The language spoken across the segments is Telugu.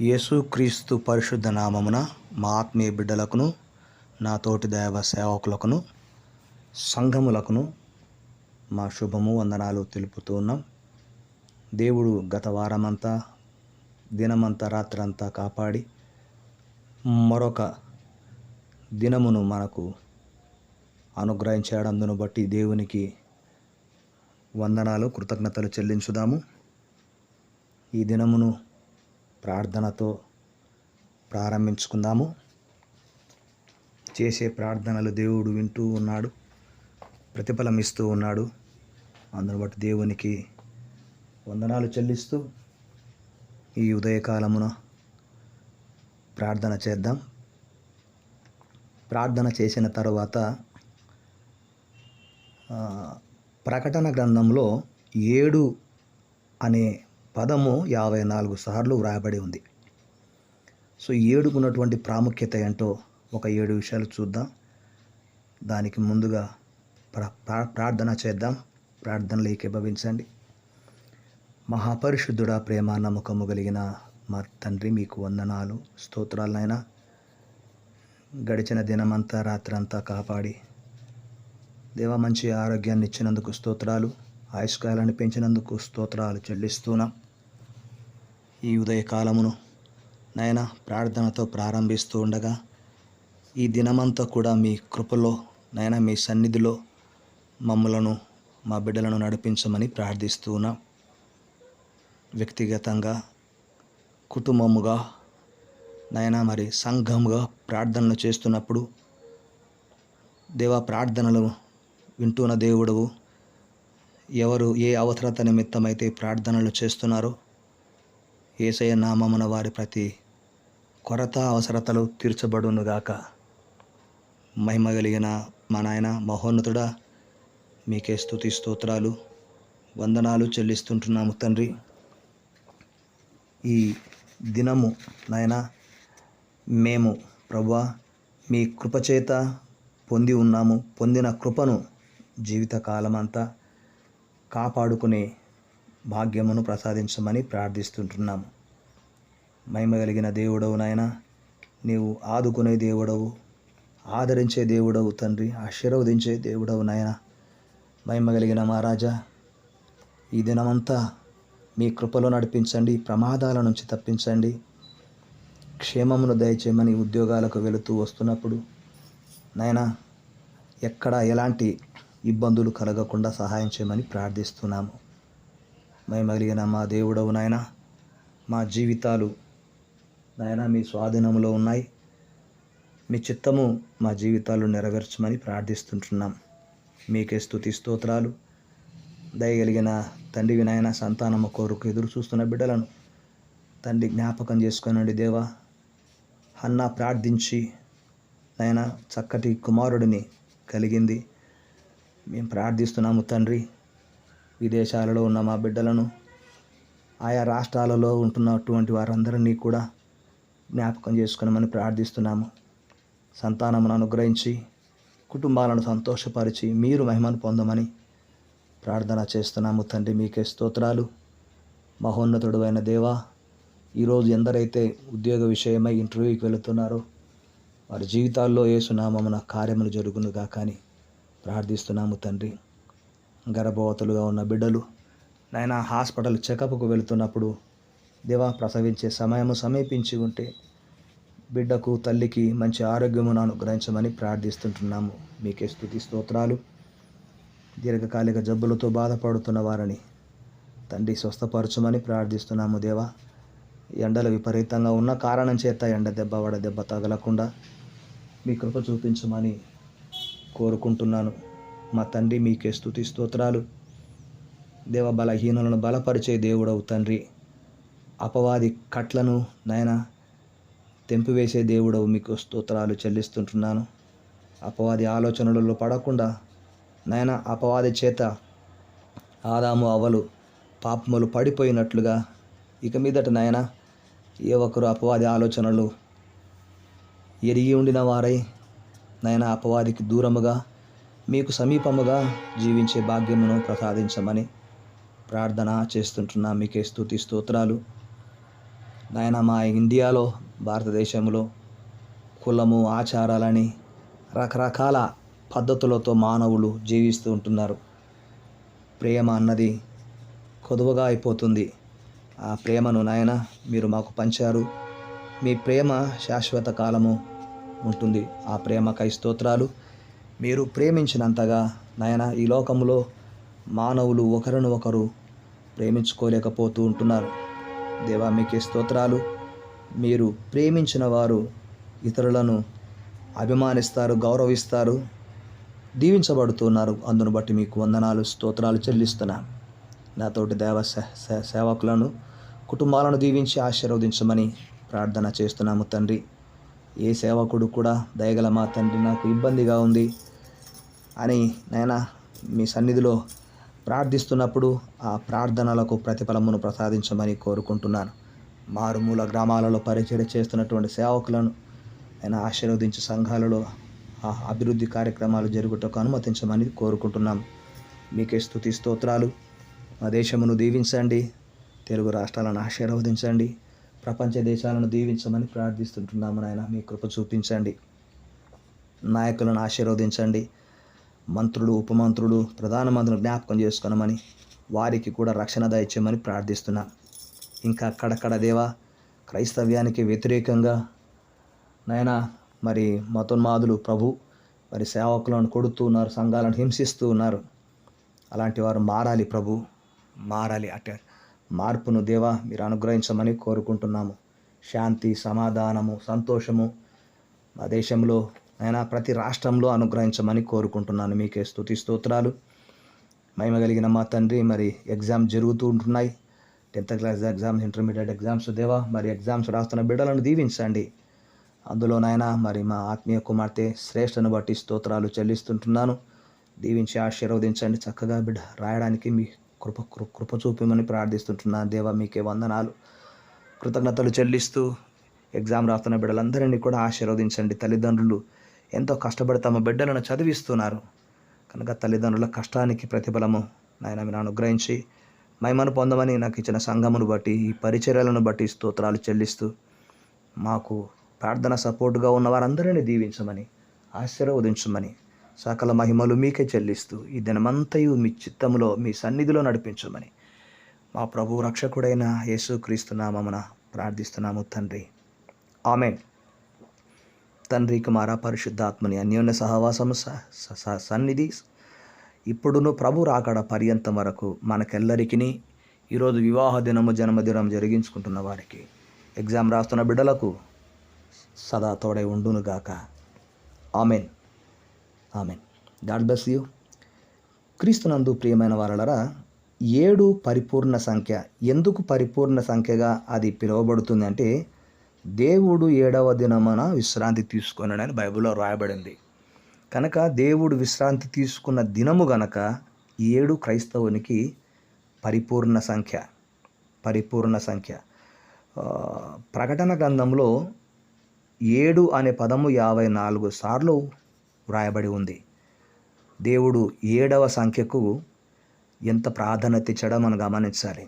యేసుక్రీస్తు పరిశుద్ధ నామమున మా ఆత్మీయ బిడ్డలకును నా తోటి దైవ సేవకులకును సంఘములకును మా శుభము వందనాలు తెలుపుతూ ఉన్నాం. దేవుడు గత వారమంతా దినమంతా రాత్రంతా కాపాడి మరొక దినమును మనకు అనుగ్రహించడందును బట్టి దేవునికి వందనాలు కృతజ్ఞతలు చెల్లించుదాము. ఈ దినమును ప్రార్థనతో ప్రారంభించుకుందాము. చేసే ప్రార్థనలు దేవుడు వింటూ ఉన్నాడు ప్రతిఫలం ఇస్తూ ఉన్నాడు. అందును బట్టి దేవునికి వందనాలు చెల్లిస్తూ ఈ ఉదయకాలమున ప్రార్థన చేద్దాం. ప్రార్థన చేసిన తర్వాత ప్రకటన గ్రంథంలో ఏడు అనే పదము యాభై నాలుగు సార్లు వ్రాయబడి ఉంది. సో ఏడుకున్నటువంటి ప్రాముఖ్యత ఏంటో ఒక ఏడు విషయాలు చూద్దాం. దానికి ముందుగా ప్రా- ప్రార్థన చేద్దాం. ప్రార్థనలు ఏకీభవించండి. మహాపరిశుద్ధుడా ప్రేమ నమ్మకము కలిగిన మా తండ్రి మీకు వందనాలు స్తోత్రాలనైనా గడిచిన దినమంతా రాత్రంతా కాపాడి. దేవ మంచి ఆరోగ్యాన్ని ఇచ్చినందుకు స్తోత్రాలు. ఆయుష్కాయాలను పెంచినందుకు స్తోత్రాలు చెల్లిస్తున్నాం. ఈ ఉదయకాలమును నాయన ప్రార్థనతో ప్రారంభిస్తూ ఉండగా ఈ దినమంతా కూడా మీ కృపలో నాయన మీ సన్నిధిలో మమ్మలను మా బిడ్డలను నడిపించమని ప్రార్థిస్తూ ఉన్నాం. వ్యక్తిగతంగా కుటుంబముగా నాయన మరి సంఘముగా ప్రార్థనలు చేస్తున్నప్పుడు దేవా ప్రార్థనలు వింటున్న దేవుడవు ఎవరు ఏ అవసరత నిమిత్తమైతే ప్రార్థనలు చేస్తున్నారో ఏసయ నామమున వారి ప్రతి కొరత అవసరతలు తీర్చబడునుగాక. మహిమ కలిగిన మా నాయన మహోన్నతుడా మీకే స్థుతి స్తోత్రాలు వందనాలు చెల్లిస్తుంటున్నాము తండ్రి. ఈ దినము నాయన మేము ప్రభా మీ కృపచేత పొంది ఉన్నాము పొందిన కృపను జీవితకాలమంతా కాపాడుకునే భాగ్యమును ప్రసాదించమని ప్రార్థిస్తుంటున్నాము. మహిమ కలిగిన దేవుడవు నాయన. నీవు ఆదుకునే దేవుడవు ఆదరించే దేవుడవు తండ్రి ఆశీర్వదించే దేవుడవు నాయన. మహిమ కలిగిన మహారాజా ఈ దినమంతా మీ కృపలో నడిపించండి ప్రమాదాల నుంచి తప్పించండి. క్షేమమును దయచేయమని ఉద్యోగాలకు వెళుతూ వస్తున్నప్పుడు నాయనా ఎక్కడ ఎలాంటి ఇబ్బందులు కలగకుండా సహాయం చేయమని ప్రార్థిస్తున్నాము. మహిమగిలిగిన మా దేవుడవు నాయన మా జీవితాలు నాయన మీ స్వాధీనంలో ఉన్నాయి. మీ చిత్తము మా జీవితాలు నెరవేర్చమని ప్రార్థిస్తుంటున్నాం. మీకే స్థుతి స్తోత్రాలు. దయగలిగిన తండ్రి వినాయన సంతానము కోరుకు ఎదురు చూస్తున్న బిడ్డలను తండ్రి జ్ఞాపకం చేసుకోనండి దేవా. అన్న ప్రార్థించి నాయన చక్కటి కుమారుడిని కలిగింది. మేము ప్రార్థిస్తున్నాము తండ్రి. విదేశాలలో ఉన్న మా బిడ్డలను ఆయా రాష్ట్రాలలో ఉంటున్నటువంటి వారందరినీ కూడా జ్ఞాపకం చేసుకునమని ప్రార్థిస్తున్నాము. సంతానమును అనుగ్రహించి కుటుంబాలను సంతోషపరిచి మీరు మహిమను పొందమని ప్రార్థన చేస్తున్నాము తండ్రి. మీకే స్తోత్రాలు. మహోన్నతుడు అయిన దేవా ఈరోజు ఎందరైతే ఉద్యోగ విషయమై ఇంటర్వ్యూకి వెళుతున్నారో వారి జీవితాల్లో ఏసునామమున కార్యములు జరుగునుగా కానీ ప్రార్థిస్తున్నాము తండ్రి. గర్భవతులుగా ఉన్న బిడ్డలు నాయన హాస్పిటల్ చెకప్కు వెళుతున్నప్పుడు దేవా ప్రసవించే సమయము సమీపించి ఉంటే బిడ్డకు తల్లికి మంచి ఆరోగ్యమును అనుగ్రహించమని ప్రార్థిస్తుంటున్నాము. మీకే స్థుతి స్తోత్రాలు. దీర్ఘకాలిక జబ్బులతో బాధపడుతున్న వారిని తండ్రి స్వస్థపరచమని ప్రార్థిస్తున్నాము దేవా. ఎండలు విపరీతంగా ఉన్న కారణం చేత ఎండ దెబ్బ వడ దెబ్బ తగలకుండా మీ కృప చూపించమని కోరుకుంటున్నాను. మా తండ్రి మీకే స్థుతి స్తోత్రాలు. దేవ బలహీనులను బలపరిచే దేవుడవు తండ్రి. అపవాది కట్లను నాయన తెంపివేసే దేవుడవు మీకు స్తోత్రాలు చెల్లిస్తుంటున్నాను. అపవాది ఆలోచనలలో పడకుండా నాయన అపవాది చేత ఆదాము అవలు పాపములు పడిపోయినట్లుగా ఇక మీదట నాయన ఏ ఒక్కరు అపవాది ఆలోచనలు ఎరిగి ఉండిన వారై నాయన అపవాదికి దూరముగా మీకు సమీపముగా జీవించే భాగ్యమును ప్రసాదించమని ప్రార్థన చేస్తుంటున్నా. మీకే స్థుతి స్తోత్రాలు. నాయన మా ఇండియాలో భారతదేశంలో కులము ఆచారాలని రకరకాల పద్ధతులతో మానవులు జీవిస్తూ ఉంటున్నారు. ప్రేమ అన్నది కొదువగా అయిపోతుంది. ఆ ప్రేమను నాయన మీరు మాకు పంచారు. మీ ప్రేమ శాశ్వత కాలము ఉంటుంది. ఆ ప్రేమకై స్తోత్రాలు. మీరు ప్రేమించినంతగా నాయన ఈ లోకంలో మానవులు ఒకరిని ఒకరు ప్రేమించుకోలేకపోతూ ఉంటున్నారు. దేవా మీకే స్తోత్రాలు. మీరు ప్రేమించిన వారు ఇతరులను అభిమానిస్తారు గౌరవిస్తారు దీవించబడుతున్నారు. అందును బట్టి మీకు వందనాలు స్తోత్రాలు చెల్లిస్తున్నాను నాతోటి దేవ సే- సేవకులను కుటుంబాలను దీవించి ఆశీర్వదించమని ప్రార్థన చేస్తున్నాము తండ్రి. ఏ సేవకుడు కూడా దయగల మా తండ్రి నాకు ఇబ్బందిగా ఉంది అని నాయన మీ సన్నిధిలో ప్రార్థిస్తున్నప్పుడు ఆ ప్రార్థనలకు ప్రతిఫలమును ప్రసాదించమని కోరుకుంటున్నాను. మారుమూల గ్రామాలలో పరిచయం చేస్తున్నటువంటి సేవకులను ఆయన ఆశీర్వదించి సంఘాలలో ఆ అభివృద్ధి కార్యక్రమాలు జరుగుటకు అనుమతించమని కోరుకుంటున్నాం మీకే స్థుతి స్తోత్రాలు. మా దేశమును దీవించండి. తెలుగు రాష్ట్రాలను ఆశీర్వదించండి. ప్రపంచ దేశాలను దీవించమని ప్రార్థిస్తుంటున్నాము నాయన. మీ కృప చూపించండి. నాయకులను ఆశీర్వదించండి. మంత్రులు ఉపమంత్రులు ప్రధానమంత్రులు జ్ఞాపకం చేసుకున్నామని వారికి కూడా రక్షణ దయచేయమని ప్రార్థిస్తున్నా. ఇంకా అక్కడక్కడ దేవా క్రైస్తవ్యానికి వ్యతిరేకంగా నాయన మరి మతోన్మాదులు ప్రభు మరి సేవకులను కొడుతూ ఉన్నారు సంఘాలను హింసిస్తూ ఉన్నారు. అలాంటి వారు మారాలి ప్రభు మారాలి అటే మార్పును దేవా మీరు అనుగ్రహించమని కోరుకుంటున్నాము. శాంతి సమాధానము సంతోషము మా దేశంలో ఆయన ప్రతి రాష్ట్రంలో అనుగ్రహించమని కోరుకుంటున్నాను. మీకే స్థుతి స్తోత్రాలు. మహిమ కలిగిన మా తండ్రి మరి ఎగ్జామ్ జరుగుతూ ఉంటున్నాయి. Tenth class exams intermediate exams దేవా మరి ఎగ్జామ్స్ రాస్తున్న బిడ్డలను దీవించండి. అందులో నాయన మరి మా ఆత్మీయ కుమార్తె శ్రేష్టను బట్టి స్తోత్రాలు చెల్లిస్తుంటున్నాను. దీవించి ఆశీర్వదించండి చక్కగా బిడ్డ. రాయడానికి మీ కృప కృ- కృప చూపిమని ప్రార్థిస్తుంటున్నాను దేవా మీకే వందనాలు. కృతజ్ఞతలు చెల్లిస్తూ ఎగ్జామ్ రాస్తున్న బిడ్డలందరినీ కూడా ఆశీర్వదించండి తల్లిదండ్రులు. ఎంతో కష్టపడి తమ బిడ్డలను చదివిస్తున్నారు. కనుక తల్లిదండ్రుల కష్టానికి ప్రతిఫలము నాయన మీరు అనుగ్రహించి మహిమను పొందమని నాకు ఇచ్చిన సంఘమును బట్టి ఈ పరిచర్యలను బట్టి స్తోత్రాలు చెల్లిస్తూ మాకు ప్రార్థన సపోర్టుగా ఉన్న వారందరినీ దీవించమని ఆశీర్వదించమని సకల మహిమలు మీకే చెల్లిస్తూ ఈ దినమంతయు మీ చిత్తములో మీ సన్నిధిలో నడిపించమని మా ప్రభు రక్షకుడైన యేసుక్రీస్తు నామమున ప్రార్థిస్తున్నాము తండ్రి. ఆమెన్. తండ్రి కుమార పరిశుద్ధాత్మని అన్యోన్య సహవాసము స- స- సన్నిధి ఇప్పుడును ప్రభు రాకడ పర్యంతం వరకు మనకెల్లరికీ ఈరోజు వివాహ దినము జన్మదినం జరిగించుకుంటున్న వారికి ఎగ్జామ్ రాస్తున్న బిడ్డలకు సదా తోడై ఉండునుగాక amen. Amen. God bless you. క్రీస్తునందు ప్రియమైన వారలరా ఏడు పరిపూర్ణ సంఖ్య. ఎందుకు పరిపూర్ణ సంఖ్యగా అది పిలువబడుతుంది అంటే దేవుడు ఏడవ దినమున విశ్రాంతి తీసుకున్నాడని బైబిల్లో రాయబడింది. కనుక దేవుడు విశ్రాంతి తీసుకున్న దినము గనక ఏడు క్రైస్తవునికి పరిపూర్ణ సంఖ్య పరిపూర్ణ సంఖ్య. ప్రకటన గ్రంథంలో ఏడు అనే పదము యాభై నాలుగు సార్లు వ్రాయబడి ఉంది. దేవుడు ఏడవ సంఖ్యకు ఎంత ప్రాధాన్యత ఇచ్చాడో మనం గమనించాలి.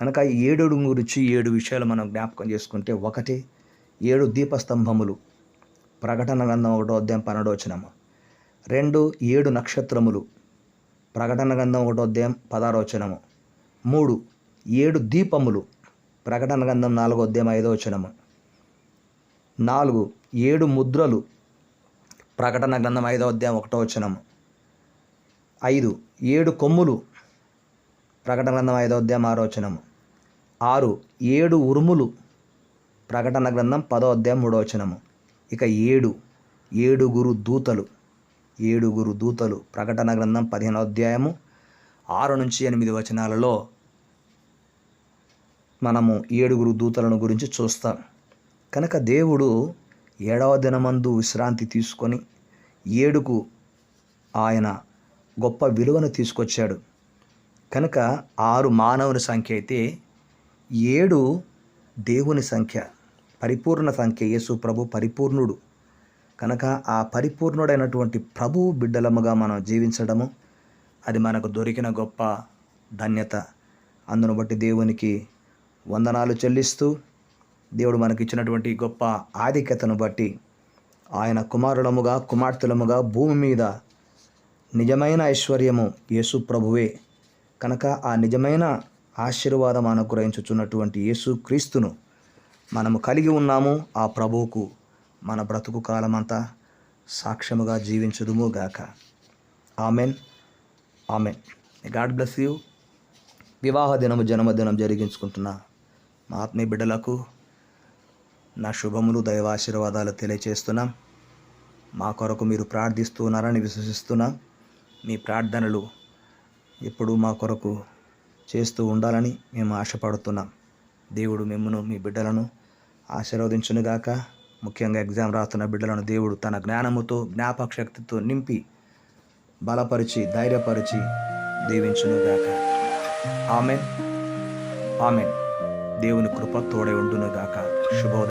కనుక ఈ ఏడు గురించి ఏడు విషయాలు మనం జ్ఞాపకం చేసుకుంటే ఒకటి ఏడు దీపస్తంభములు. ప్రకటన గ్రంథం ఒకటో అధ్యాయం పన్నెండో రెండు ఏడు నక్షత్రములు. ప్రకటన గ్రంథం ఒకటో అధ్యాయం పదారో వచనము. మూడు ఏడు దీపములు. ప్రకటన గ్రంథం నాలుగో అధ్యాయం ఐదో వచనము. నాలుగు ఏడు ముద్రలు. ప్రకటన గ్రంథం ఐదో అధ్యాయం ఒకటో వచనము. ఐదు ఏడు కొమ్ములు. ప్రకటన గ్రంథం ఐదో అధ్యాయం ఆరో వచనము. ఆరు ఏడు ఉరుములు. ప్రకటన గ్రంథం పదో అధ్యాయం మూడో వచనము. ఇక ఏడు ఏడుగురు దూతలు ఏడుగురు దూతలు. ప్రకటన గ్రంథం పదిహేనో అధ్యాయము ఆరు నుంచి ఎనిమిది వచనాలలో మనము ఏడుగురు దూతలను గురించి చూస్తాం. కనుక దేవుడు ఏడవ దినమందు విశ్రాంతి తీసుకొని ఏడుకు ఆయన గొప్ప విలువను తీసుకొచ్చాడు. కనుక ఆరు మానవుని సంఖ్య అయితే ఏడు దేవుని సంఖ్య పరిపూర్ణ సంఖ్య. యేసు ప్రభు పరిపూర్ణుడు. కనుక ఆ పరిపూర్ణుడైనటువంటి ప్రభు బిడ్డలముగా మనం జీవించడము అది మనకు దొరికిన గొప్ప ధన్యత. అందును బట్టి దేవునికి వందనాలు చెల్లిస్తూ దేవుడు మనకిచ్చినటువంటి గొప్ప ఆధిక్యతను బట్టి ఆయన కుమారులముగా కుమార్తెలముగా భూమి మీద నిజమైన ఐశ్వర్యము యేసు ప్రభువే. కనుక ఆ నిజమైన ఆశీర్వాదం అనుగ్రహించుచున్నటువంటి యేసు క్రీస్తును మనము కలిగి ఉన్నాము. ఆ ప్రభువుకు మన బ్రతుకు కాలమంతా సాక్ష్యముగా జీవించుదుము గాక. Amen. Amen. God bless you వివాహ దినము జన్మదినం జరిగించుకుంటున్న మా ఆత్మీయ బిడ్డలకు నా శుభములు దైవాశీర్వాదాలు తెలియచేస్తున్నాం. మా కొరకు మీరు ప్రార్థిస్తున్నారని విశ్వసిస్తున్నాం. మీ ప్రార్థనలు ఎప్పుడు మా కొరకు చేస్తూ ఉండాలని మేము ఆశపడుతున్నాం. దేవుడు మిమ్మను మీ బిడ్డలను ఆశీర్వదించునుగాక. ముఖ్యంగా ఎగ్జామ్ రాస్తున్న బిడ్డలను దేవుడు తన జ్ఞానముతో జ్ఞాపక శక్తితో నింపి బలపరిచి ధైర్యపరిచి దీవించునుగాక. ఆమెన్. ఆమెన్. దేవుని కృప తోడే ఉండునుగాక. శుభోదయం.